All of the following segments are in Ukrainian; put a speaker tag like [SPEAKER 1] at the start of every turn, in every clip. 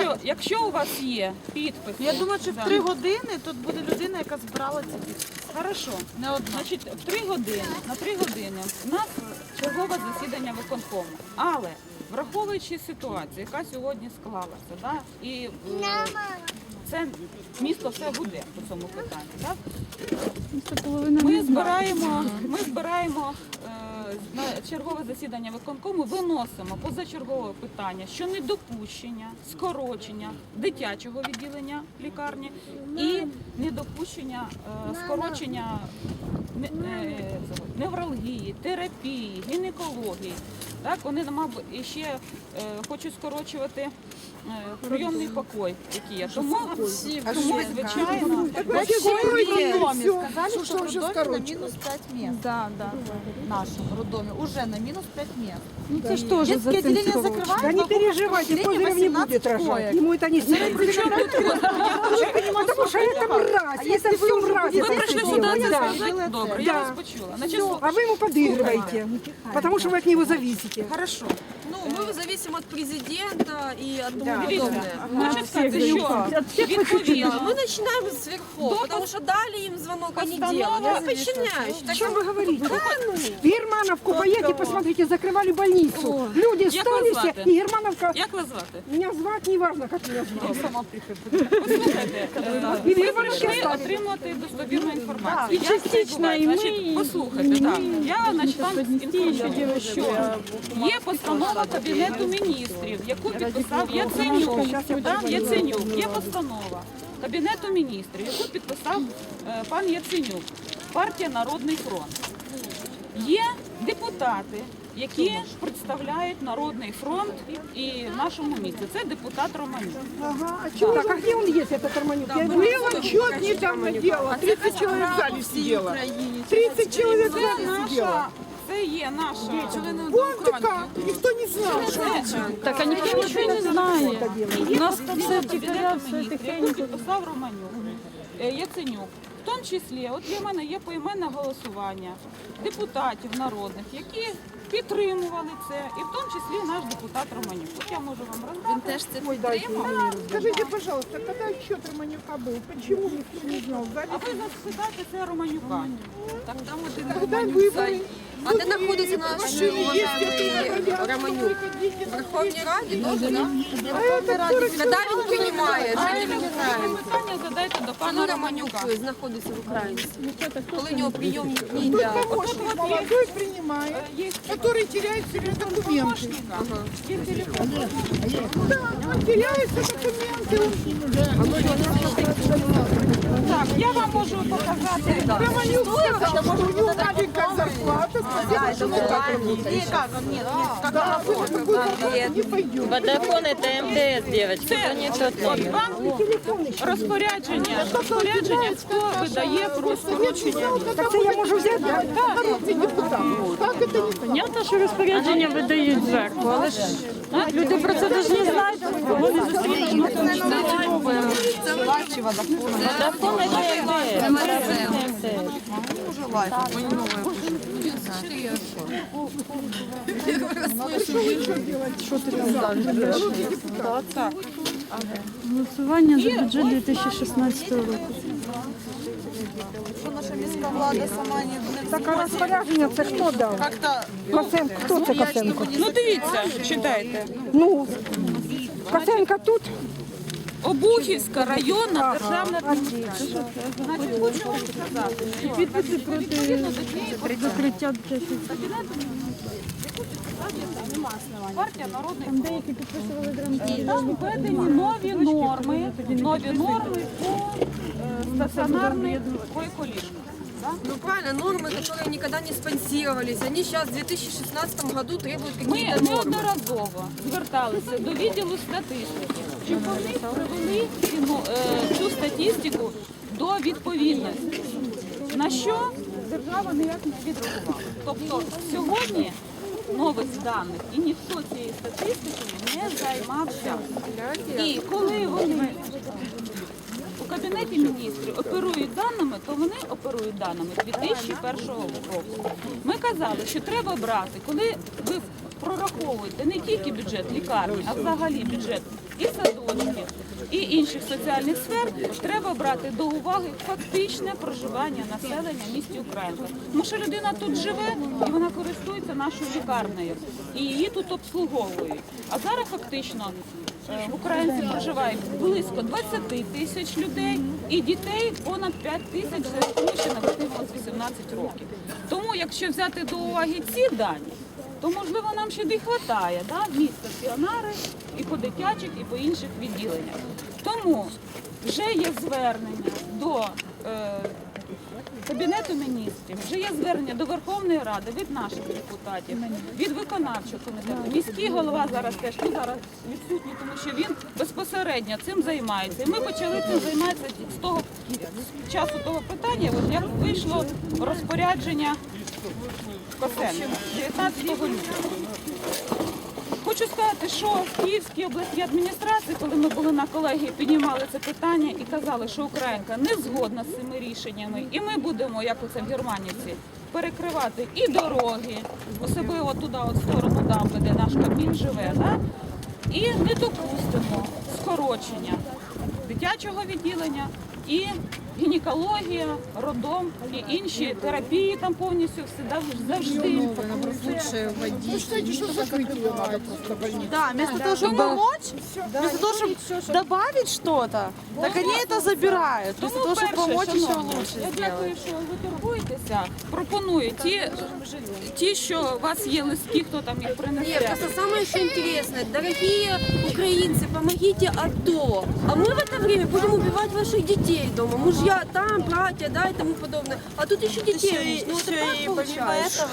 [SPEAKER 1] Якщо, якщо у вас є підпис,
[SPEAKER 2] Я думаю, що в три години тут буде людина, яка збирала ці підписи.
[SPEAKER 1] Хорошо.
[SPEAKER 2] Не одна.
[SPEAKER 1] Значить, в три години, на три години у нас чергове засідання виконкому. Але враховуючи ситуацію, яка сьогодні склалася, да, і е, це місто все гуде по цьому питанню. Так? Ми збираємо, ми збираємо е, на чергове засідання виконкому, виносимо позачергове питання, що недопущення, скорочення дитячого відділення лікарні і недопущення е, скорочення не- е, невралгії, терапії, гінекології. Так, вони мабуть, ще е, хочуть скорочувати е, прийомний покой, який є. Тому, тому звичайно,
[SPEAKER 2] Сказали, что в роддоме на минус 5 мест.
[SPEAKER 3] Да, да.
[SPEAKER 2] В нашем роддоме уже на минус 5 мест.
[SPEAKER 3] Ну це ж теж за
[SPEAKER 2] Детские
[SPEAKER 3] цим
[SPEAKER 2] отделения
[SPEAKER 3] скорочено.
[SPEAKER 2] закрывают,
[SPEAKER 4] Да не
[SPEAKER 2] но
[SPEAKER 4] переживайте,
[SPEAKER 2] отделение
[SPEAKER 4] Козырев не
[SPEAKER 2] 18
[SPEAKER 4] будет рожать.
[SPEAKER 2] коек.
[SPEAKER 4] Ему это не сильно Потому что это мразь, это все мразь.
[SPEAKER 1] ви
[SPEAKER 4] это
[SPEAKER 1] прийшли
[SPEAKER 4] всё
[SPEAKER 1] сюди
[SPEAKER 4] делает.
[SPEAKER 1] це
[SPEAKER 4] Да.
[SPEAKER 1] сказати? Добре, я
[SPEAKER 4] Да.
[SPEAKER 1] вас почула. Значить,
[SPEAKER 4] Всё, А вы ему подыгрываете, потому что вы от него зависите.
[SPEAKER 1] Хорошо.
[SPEAKER 5] Ну, мы зависим от президента и от тому
[SPEAKER 1] Дивіться,
[SPEAKER 5] подобное.
[SPEAKER 1] хочу сказати, що відповідно
[SPEAKER 5] Мы начинаем сверху, потому что дали им звонок, они делают.
[SPEAKER 1] Постанова-
[SPEAKER 5] Ну, подчиняюсь.
[SPEAKER 4] О чем вы говорите? В Германовку поедете, посмотрите, закрывали больницу. Люди
[SPEAKER 1] Як вас
[SPEAKER 4] стали
[SPEAKER 1] звати?
[SPEAKER 4] все, и Германовка...
[SPEAKER 1] Як вас звати?
[SPEAKER 4] Меня звать, неважно, как меня звать.
[SPEAKER 1] Послухайте, е,
[SPEAKER 4] І
[SPEAKER 1] ви
[SPEAKER 4] ви
[SPEAKER 1] прийшли
[SPEAKER 4] прийшли.
[SPEAKER 1] отримувати достовірну інформацію.
[SPEAKER 3] І
[SPEAKER 1] Як це
[SPEAKER 3] частично, і
[SPEAKER 1] відбувається?
[SPEAKER 3] ми,
[SPEAKER 1] Значить,
[SPEAKER 3] і-
[SPEAKER 1] послухайте,
[SPEAKER 3] і
[SPEAKER 1] так.
[SPEAKER 3] ми.
[SPEAKER 1] Я значить, вам інформую, що є постанова Кабінету міністрів, яку підписав Яценюк. Так, Яценюк. Є постанова Кабінету міністрів, яку підписав е, пан Яценюк, партія Народний фронт. Є депутати, які представляють Народний фронт і в нашому місті. Це депутат Романюк.
[SPEAKER 4] Ага, а чё? Так, а где он есть, этот Романюк? Я его-
[SPEAKER 6] Отчет недавно делала. 30 человек в зале сидело. 30 человек в зале сидело.
[SPEAKER 1] наша, це є наша.
[SPEAKER 6] Вон така, никто не знал. что
[SPEAKER 3] Так, а ніхто нічого не знає. У нас все втікає, все
[SPEAKER 1] Яку
[SPEAKER 3] тихенько.
[SPEAKER 1] підписав Романюк, е, Яценюк. В тому числі, от для мене є поіменне голосування депутатів народних, які підтримували це, і в тому числі наш депутат Романюк. От я можу вам роздати.
[SPEAKER 4] Ой, дайте мне.
[SPEAKER 6] Скажите, пожалуйста, когда отчет Романюка был? Почему никто не знал? В зале
[SPEAKER 1] А ви запитайте це Романюка.
[SPEAKER 5] Так там один
[SPEAKER 6] когда
[SPEAKER 5] Романюк.
[SPEAKER 6] выборы?
[SPEAKER 5] А де знаходиться наш
[SPEAKER 6] Машины ездят,
[SPEAKER 5] уважаемый Романюк? В Верховній Раді теж, да?
[SPEAKER 6] А это
[SPEAKER 5] Когда він приймає, жителі України?
[SPEAKER 1] Питання задайте до
[SPEAKER 5] Пану
[SPEAKER 1] пана
[SPEAKER 5] Романюк
[SPEAKER 1] Романюка.
[SPEAKER 5] знаходиться в Українці. Коли у нього прийомні дні для...
[SPEAKER 6] помощник молодой принимает,
[SPEAKER 1] Є
[SPEAKER 6] который теряет все время документы.
[SPEAKER 1] помощника, є телефон.
[SPEAKER 6] Да, он теряются документы.
[SPEAKER 1] Так, я вам можу показати.
[SPEAKER 6] Романюк сказал, что у него маленькая зарплата. Спасибо, что вы так работаете.
[SPEAKER 2] Как он? Нет, нет.
[SPEAKER 6] Да, а вы на такую зарплату не пойдете.
[SPEAKER 7] Водофон это МТС, девочки.
[SPEAKER 1] Це
[SPEAKER 7] не тот
[SPEAKER 1] от
[SPEAKER 7] номер.
[SPEAKER 1] вам розпорядження, розпорядження, хто видає про скорочення.
[SPEAKER 4] Так це я можу взяти, да?
[SPEAKER 6] Народный депутат. Как это не понятно?
[SPEAKER 3] Понятно, що розпорядження видають зверху, але ж люди про це навіть не знають, вони зустрінуть.
[SPEAKER 7] Водофон это МТС.
[SPEAKER 3] Голосування за бюджет 2016 року.
[SPEAKER 2] Что наша міська влада сама не
[SPEAKER 4] Так, а розпорядження це хто дав?
[SPEAKER 2] Как-то
[SPEAKER 4] Косенко, хто це Косенко?
[SPEAKER 1] Ну дивіться, читайте.
[SPEAKER 4] Ну, Косенко тут?
[SPEAKER 1] Обухівська районна державна адміністрація. Значить, хочу вам сказати, що
[SPEAKER 3] Підписи проти
[SPEAKER 1] відповідно до цієї
[SPEAKER 3] закриття бюджету.
[SPEAKER 1] партія народний фронт. Деякі підписували гранти. Там введені нові норми, нові норми по е, стаціонарній койко-ліжках. Да?
[SPEAKER 5] Ну правильно, нормы, которые никогда не спонсировались, они сейчас в 2016 году требуют
[SPEAKER 1] Ми
[SPEAKER 5] какие-то нормы.
[SPEAKER 1] неодноразово зверталися до відділу статистики, щоб вони привели е, цю статистику до відповідності. На що держава ніяк не відреагувала. Тобто сьогодні нових даних і ніхто цієї статистики не займався. І коли вони у кабінеті міністрів оперують даними, то вони оперують даними 2001 року. Ми казали, що треба брати, коли ви прораховуєте не тільки бюджет лікарні, а взагалі бюджет і садочків, і інших соціальних сфер треба брати до уваги фактичне проживання населення в місті Українка. Тому що людина тут живе і вона користується нашою лікарнею, і її тут обслуговують. А зараз фактично е, в Українці проживає близько 20 тисяч людей і дітей понад 5 тисяч, тому що не 18 років. Тому, якщо взяти до уваги ці дані, то можливо нам ще не вистачає да, місць стаціонари і по дитячих, і по інших відділеннях. Тому вже є звернення до е, Кабінету міністрів, вже є звернення до Верховної Ради від наших депутатів, від виконавчого комітету. Міський голова зараз теж ну, зараз відсутній, тому що він безпосередньо цим займається. І ми почали цим займатися з того з часу того питання, от як вийшло розпорядження Косенка 19 лютого. Хочу сказати, що в Київській обласній адміністрації, коли ми були на колегії, піднімали це питання і казали, що Українка не згодна з цими рішеннями, і ми будемо, як оце в Германіці, перекривати і дороги, особливо туди, от в сторону дамби, де наш Кабмін живе, да? і не допустимо скорочення дитячого відділення і гінекологія, родом і інші терапії там повністю все завжди.
[SPEAKER 2] Лучше
[SPEAKER 6] Ну, кстати, что закрыть ее надо просто больницу.
[SPEAKER 2] Да, вместо того, чтобы помочь, вместо того, чтобы добавить что-то, так они это забирают. Вместо
[SPEAKER 1] Тому
[SPEAKER 2] того, чтобы
[SPEAKER 1] перше,
[SPEAKER 2] помочь, еще
[SPEAKER 1] шановні,
[SPEAKER 2] лучше
[SPEAKER 1] я
[SPEAKER 2] сделать.
[SPEAKER 1] дякую, що ви турбуєтеся. Пропоную ті, ті, що у вас є листки, хто там їх
[SPEAKER 5] Нет,
[SPEAKER 1] принесе.
[SPEAKER 5] просто самое что интересное, дорогие украинцы, помогите АТО. А мы в это время будем убивать ваших детей дома, мужья там, братья, да, и тому подобное. А тут еще детей убить. Ну это как получается?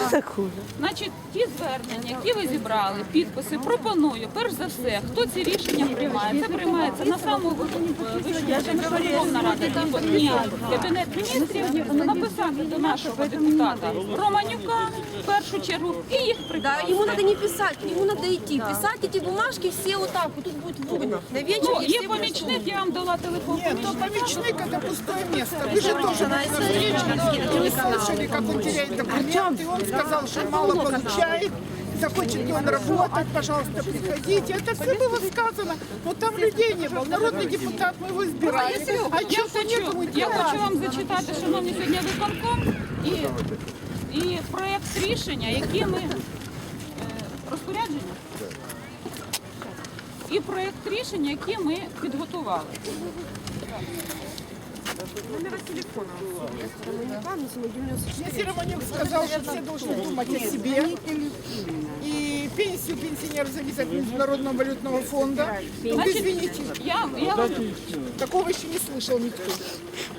[SPEAKER 1] Значить, ті звернення, які ви зібрали, підписи, пропоную, перш за все, хто ці рішення приймає. Це приймається на самому вищому Верховна Рада і ні, Кабінет міністрів написати до нашого депутата Романюка в першу чергу і їх
[SPEAKER 5] Да,
[SPEAKER 1] прийняти.
[SPEAKER 5] ему надо не писать, ему надо идти. Писать эти бумажки все вот так, вот тут будет в урнах. На вечер
[SPEAKER 1] Ну,
[SPEAKER 5] их
[SPEAKER 1] є
[SPEAKER 5] все будут
[SPEAKER 1] помічник, я вам дала телефон.
[SPEAKER 6] Нет, то помечник это пустое место. Вы же тоже на встрече вы слышали, как он теряет документы. Он сказал, что мало получает. Захочет ли он работать, пожалуйста, приходите. Это все было сказано. Но там людей не было. Народный депутат, мы его избирали. А
[SPEAKER 1] Я
[SPEAKER 6] что-то некому
[SPEAKER 1] хочу, я
[SPEAKER 6] делать.
[SPEAKER 1] хочу вам зачитати, шановні сьогодні виконком і, і проєкт рішення, які ми е, розпорядження. І проєкт рішення, які ми підготували.
[SPEAKER 6] Если Романюк сказал, что все должны думать о себе, и пенсию пенсионеров зависит от Международного валютного фонда, то извините,
[SPEAKER 1] Я, я, вам,
[SPEAKER 6] такого еще не слышал никто.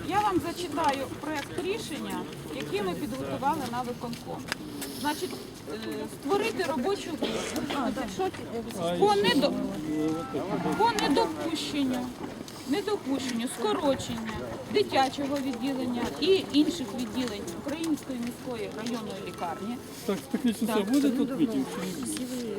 [SPEAKER 1] я вам зачитаю проєкт рішення, які ми підготували на виконком. Значить, е, створити робочу групу по недопущенню, недопущенню, скорочення дитячого відділення і інших відділень Української міської районної лікарні.
[SPEAKER 8] Так, технічно це буде тут мітинг? чи ні?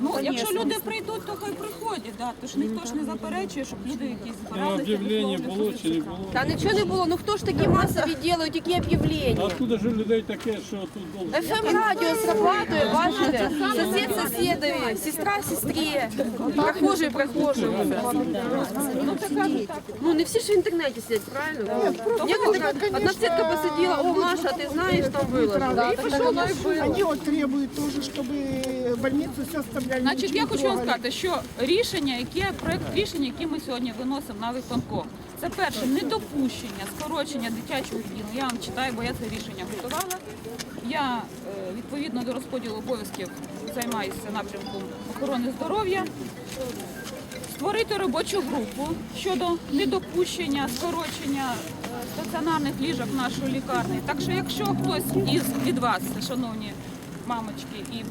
[SPEAKER 1] Ну, якщо люди прийдуть, то хай приходять, да. Тож ніхто ж не заперечує, щоб люди якісь
[SPEAKER 8] Ну,
[SPEAKER 1] збиралися.
[SPEAKER 8] об'явлення
[SPEAKER 1] висловлювали
[SPEAKER 8] було
[SPEAKER 1] свою
[SPEAKER 8] чи не
[SPEAKER 1] цікавість.
[SPEAKER 8] було?
[SPEAKER 5] Да ничего не было, ну кто ж такие массовые делают, такие объявления?
[SPEAKER 8] Откуда ж у людей таке, що тут должен?
[SPEAKER 5] ФМ радио срабатывает, бачите? Сосед соседові, сестра сестрі, прохожий прохожому. Ну не всі ж в інтернеті сидять, правильно? Одна сетка посиділа, о, Маша, ти знаєш, там виложила. І пішов на
[SPEAKER 6] Они вот требуют тоже, чтобы больницу все оставляли.
[SPEAKER 1] Значить,
[SPEAKER 6] ничего
[SPEAKER 1] я
[SPEAKER 6] не
[SPEAKER 1] хочу вам
[SPEAKER 6] трогали.
[SPEAKER 1] сказати, що рішення, яке проект рішення, який ми сьогодні виносимо на виконком, це перше недопущення скорочення дитячого відділу. Я вам читаю, бо я це рішення готувала. Я е, відповідно до розподілу обов'язків займаюся напрямком охорони здоров'я. Створити робочу групу щодо недопущення скорочення е, стаціонарних ліжок нашої лікарні. Так що, якщо хтось із від вас, шановні мамочки і е,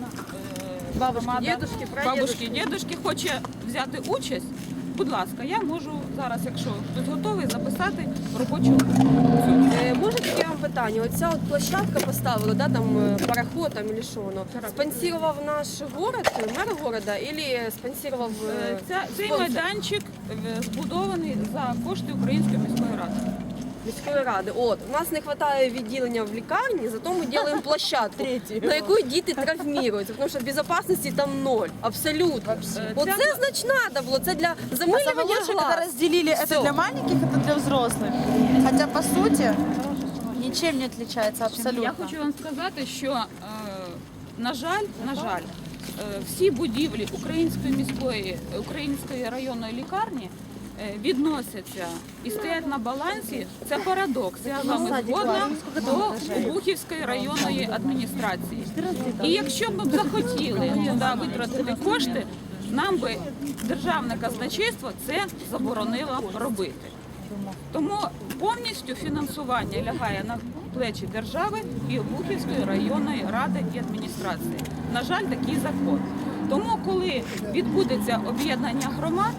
[SPEAKER 5] Бабушки, дедушки,
[SPEAKER 1] бабушки, дідушки, хоче взяти участь, будь ласка, я можу зараз, якщо хтось готовий, записати робочу.
[SPEAKER 5] Е, Може таке вам питання? Оця от площадка поставила, да, там е, пароход там или що воно? Спонсірував наш город, мер города, или спонсірував
[SPEAKER 1] Е,
[SPEAKER 5] е,
[SPEAKER 1] Ця, цей
[SPEAKER 5] спонсор?
[SPEAKER 1] майданчик е, збудований за кошти Української міської ради
[SPEAKER 5] міської ради. От у нас не вистачає відділення в лікарні, зато ми робимо площадку, на яку діти травмуються, тому що безпечності там ноль. Абсолютно. Оце значить треба було. Це для
[SPEAKER 2] А
[SPEAKER 5] замилювання
[SPEAKER 2] самое лучшее, когда
[SPEAKER 5] глаз.
[SPEAKER 2] разделили это
[SPEAKER 5] Всё.
[SPEAKER 2] для маленьких, это для взрослых. Хотя, по сути, ничем не отличается абсолютно.
[SPEAKER 1] Я хочу вам сказати, що е, на жаль, на жаль, е, всі будівлі Української міської Української районної лікарні е, відносяться і стоять на балансі. Це парадокс. Я з вами згодна до Обухівської районної адміністрації. І якщо б ми б захотіли туди витратити кошти, нам би державне казначейство це заборонило робити. Тому повністю фінансування лягає на плечі держави і Обухівської районної ради і адміністрації. На жаль, такий закон. Тому, коли відбудеться об'єднання громад,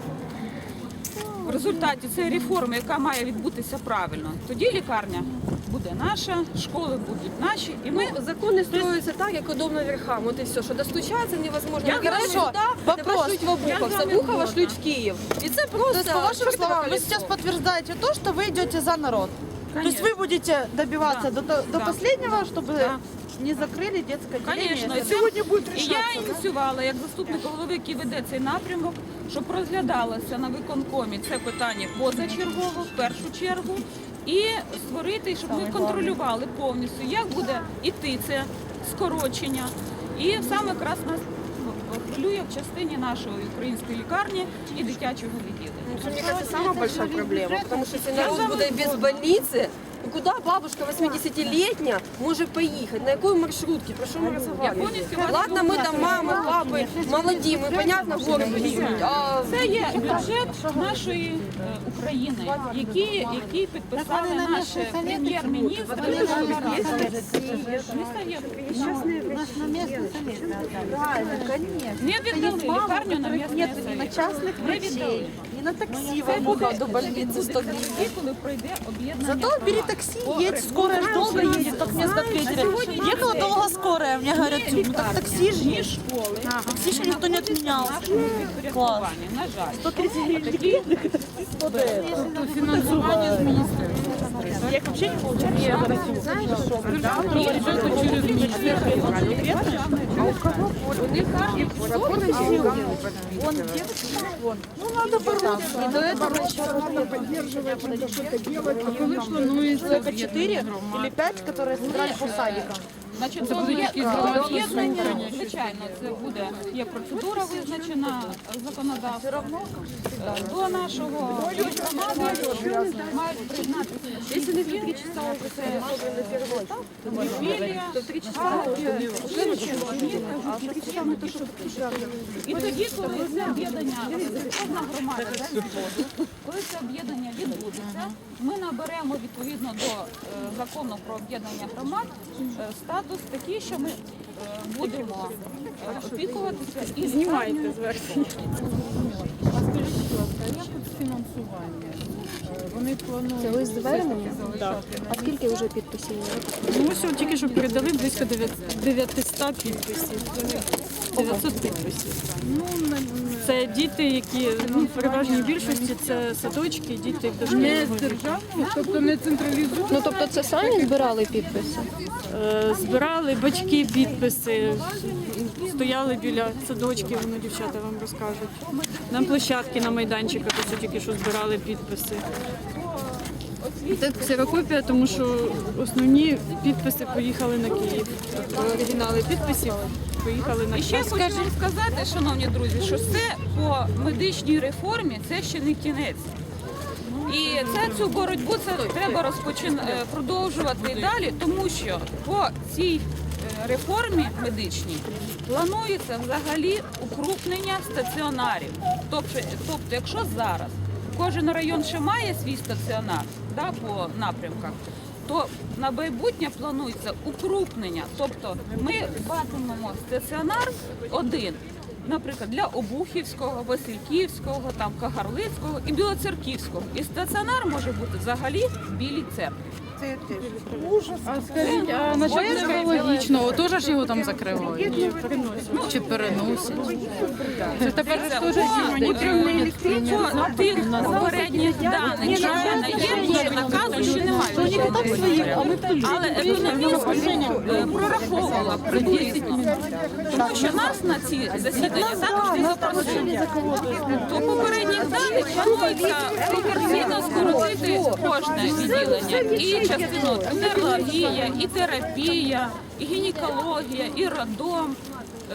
[SPEAKER 1] в результаті цієї реформи, яка має відбутися правильно, тоді лікарня буде наша, школи будуть наші, і ми
[SPEAKER 5] Ну, закони строються так, як удобно верхам. От і все, що достучатися невозможно.
[SPEAKER 1] Я
[SPEAKER 5] Як
[SPEAKER 1] хорошо.
[SPEAKER 5] сюди,
[SPEAKER 2] Вопрос.
[SPEAKER 5] тебе шлють в Обухов, з Обухова шлють в Київ. І це просто...
[SPEAKER 2] То есть, по вашим
[SPEAKER 5] чортове
[SPEAKER 2] словам, вы
[SPEAKER 5] колесо.
[SPEAKER 2] сейчас подтверждаете то, что вы идете за народ. То есть вы будете добиваться до, до
[SPEAKER 1] Да.
[SPEAKER 2] последнего, чтобы
[SPEAKER 1] Да.
[SPEAKER 2] не закрыли детское отделение.
[SPEAKER 1] і
[SPEAKER 6] Сегодня будет
[SPEAKER 1] І я ініціювала як заступник голови, який веде цей напрямок, щоб розглядалося на виконкомі це питання позачергово, в першу чергу, і створити, щоб ми контролювали повністю, як буде іти це скорочення. І саме якраз нас хвилює в частині нашої української лікарні і дитячого відділення.
[SPEAKER 5] Что, мне кажется, самая большая проблема, потому что если народ будет без больницы, ну куда бабушка 80-летняя может поехать? На какой маршрутке? Про что мы разговариваем?
[SPEAKER 1] полностью вас
[SPEAKER 5] Ладно, мы там мамы, папы, молоді, ми, понятно, в город поїдуть. А
[SPEAKER 1] Це є бюджет нашої е, України, який, який підписали наші прем'єр-міністр. Не віддали лікарню на місце
[SPEAKER 2] Нет ни на частных
[SPEAKER 1] Не
[SPEAKER 2] врачей, ни на такси
[SPEAKER 1] Це
[SPEAKER 2] в
[SPEAKER 1] буде
[SPEAKER 2] до больницы 100
[SPEAKER 1] тоді,
[SPEAKER 2] гривен.
[SPEAKER 1] коли пройде об'єднання.
[SPEAKER 2] Зато бери такси, едь, скорая ж долго едет, как в Питере. Ехала долго скорая, мне говорят, ну так такси же
[SPEAKER 1] школи,
[SPEAKER 2] Такси еще никто не отменял.
[SPEAKER 1] підпорядкування. На жаль. Такі
[SPEAKER 3] Тобто фінансування з міністерства.
[SPEAKER 2] Я вообще не получаю.
[SPEAKER 3] Коли планується
[SPEAKER 2] Только 4 или 5, которые собрали по садикам.
[SPEAKER 1] Значить, е,
[SPEAKER 3] додаткові
[SPEAKER 1] об'єднання, звичайно, це буде є процедура визначена законодавством. Е, До нашого громади мають приєднатися.
[SPEAKER 5] Если не в 3 часа он просто уже на первый этап,
[SPEAKER 1] Філія,
[SPEAKER 5] то в 3 часа
[SPEAKER 1] І тоді, коли це об'єднання, кожна громада коли це об'єднання відбудеться, ми наберемо відповідно до е, закону про об'єднання громад е, статус такий, що ми е, будемо е, опікуватися і знімайте зверху.
[SPEAKER 3] фінансування. Вони планують. Це
[SPEAKER 9] Ви звернення? А скільки вже підписів?
[SPEAKER 3] Ну, ось тільки що передали близько 900 підписів. 900 підписів. Ну, це діти, які ну, в переважній більшості це садочки, діти дошкільного віку.
[SPEAKER 4] тобто не централізовано.
[SPEAKER 9] Ну тобто це самі збирали підписи?
[SPEAKER 3] Е, Збирали батьки підписи, стояли біля садочків, вони дівчата вам розкажуть. На площадки на майданчиках ось тільки що збирали підписи. Це ксерокопія, тому що основні підписи поїхали на Київ. Тобто оригінали підписів поїхали на Київ.
[SPEAKER 1] І ще хочу вам сказати, шановні друзі, що це по медичній реформі це ще не кінець. І це цю боротьбу це треба розпочин... е, продовжувати і далі, тому що по цій е, реформі медичній планується взагалі укрупнення стаціонарів. Тобто, тобто, якщо зараз кожен район ще має свій стаціонар да, по напрямках, то на майбутнє планується укрупнення. Тобто ми матимемо стаціонар один, наприклад, для Обухівського, Васильківського, там Кагарлицького і Білоцерківського. І стаціонар може бути взагалі в Білій церкві.
[SPEAKER 3] А скажіть, а насчет неврологічного, теж ж його там закривають? Чи переносять? Це тепер
[SPEAKER 1] Це
[SPEAKER 3] теж
[SPEAKER 1] по тих попередніх даних, що в мене є, ні наказу ще немає. Але економістка прораховувала приблизно, тому що нас на ці засідання також не запросили. По попередніх даних планується пропорційно скоротити кожне відділення. І частину нерологія, і терапія, і гінекологія, і роддом,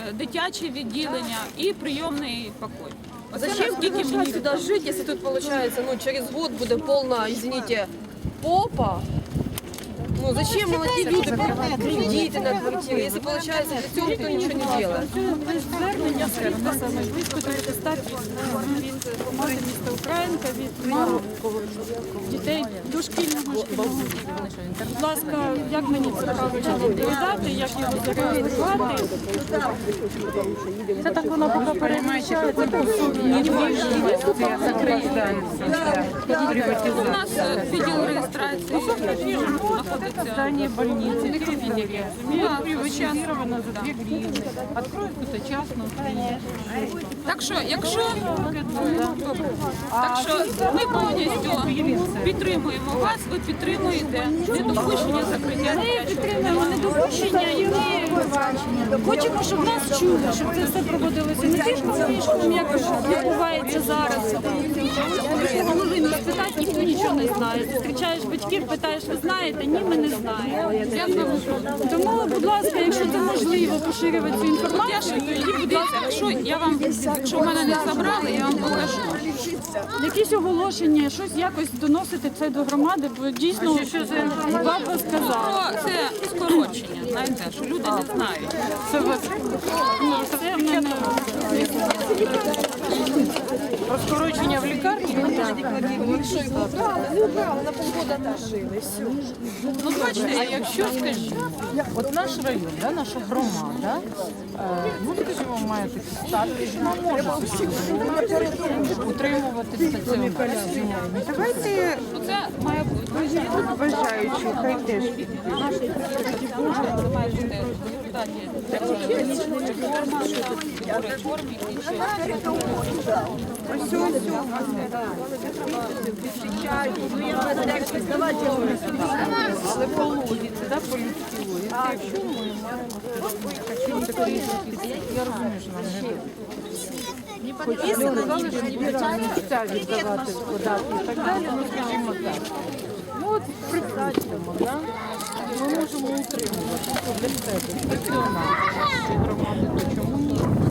[SPEAKER 1] е, дитяче відділення, і прийомний покой.
[SPEAKER 5] Зачем приглашать сюда жить, если тут получается, ну, через год будет повна, извините, попа? Ну, зачем молодые люди покупают кредиты на квартиры, если получается, для цього никто ничего не делает?
[SPEAKER 3] Звернення з підписами близько 900 від команди міста Українка, від мам, дітей дошкільного шкільного. Будь ласка, як мені це правильно відповідати, як його зареєструвати? Це так воно поки перемається.
[SPEAKER 1] У нас е, відділ реєстрації знаходиться в здание больницы.
[SPEAKER 3] Приватизировано за 2 гривны. Откроют какую-то частную
[SPEAKER 1] Так що, якщо так що ми повністю підтримуємо вас, ви підтримуєте недопущення закриття.
[SPEAKER 3] Ми підтримуємо недопущення і ми хочемо, щоб нас чули, щоб це все проводилося не тишком фішком, як відбувається зараз. Голови спитати, ніхто нічого не знає. Зустрічаєш батьків, питаєш, ви знаєте? Ні, ми не знаємо. Тому, будь ласка, якщо це можливо поширювати цю інформацію, тоді, будь ласка,
[SPEAKER 1] Якщо я вам, якщо мене не забрали, я вам покажу.
[SPEAKER 3] якісь оголошення, щось якось доносити це до громади, бо дійсно баба сказала.
[SPEAKER 1] Це знаєте, що люди не знають.
[SPEAKER 3] Це вас ні, це в мене
[SPEAKER 2] Про скорочення в лікарні.
[SPEAKER 1] Ну, бачите,
[SPEAKER 2] А якщо, скажіть, от наш район, да, наша громада, е, ну, скажімо, має такі статки, що може собі утримувати стаціонар.
[SPEAKER 4] Давайте
[SPEAKER 1] ну, це має бути.
[SPEAKER 4] бажаючі, хай теж.
[SPEAKER 2] Я розумію, що нам не Хоч люди сказали, що не місця віддавати податки і так далі, ну скажімо так. Ну от представимо, да? Ми можемо утримувати для себе. Громади, то чому?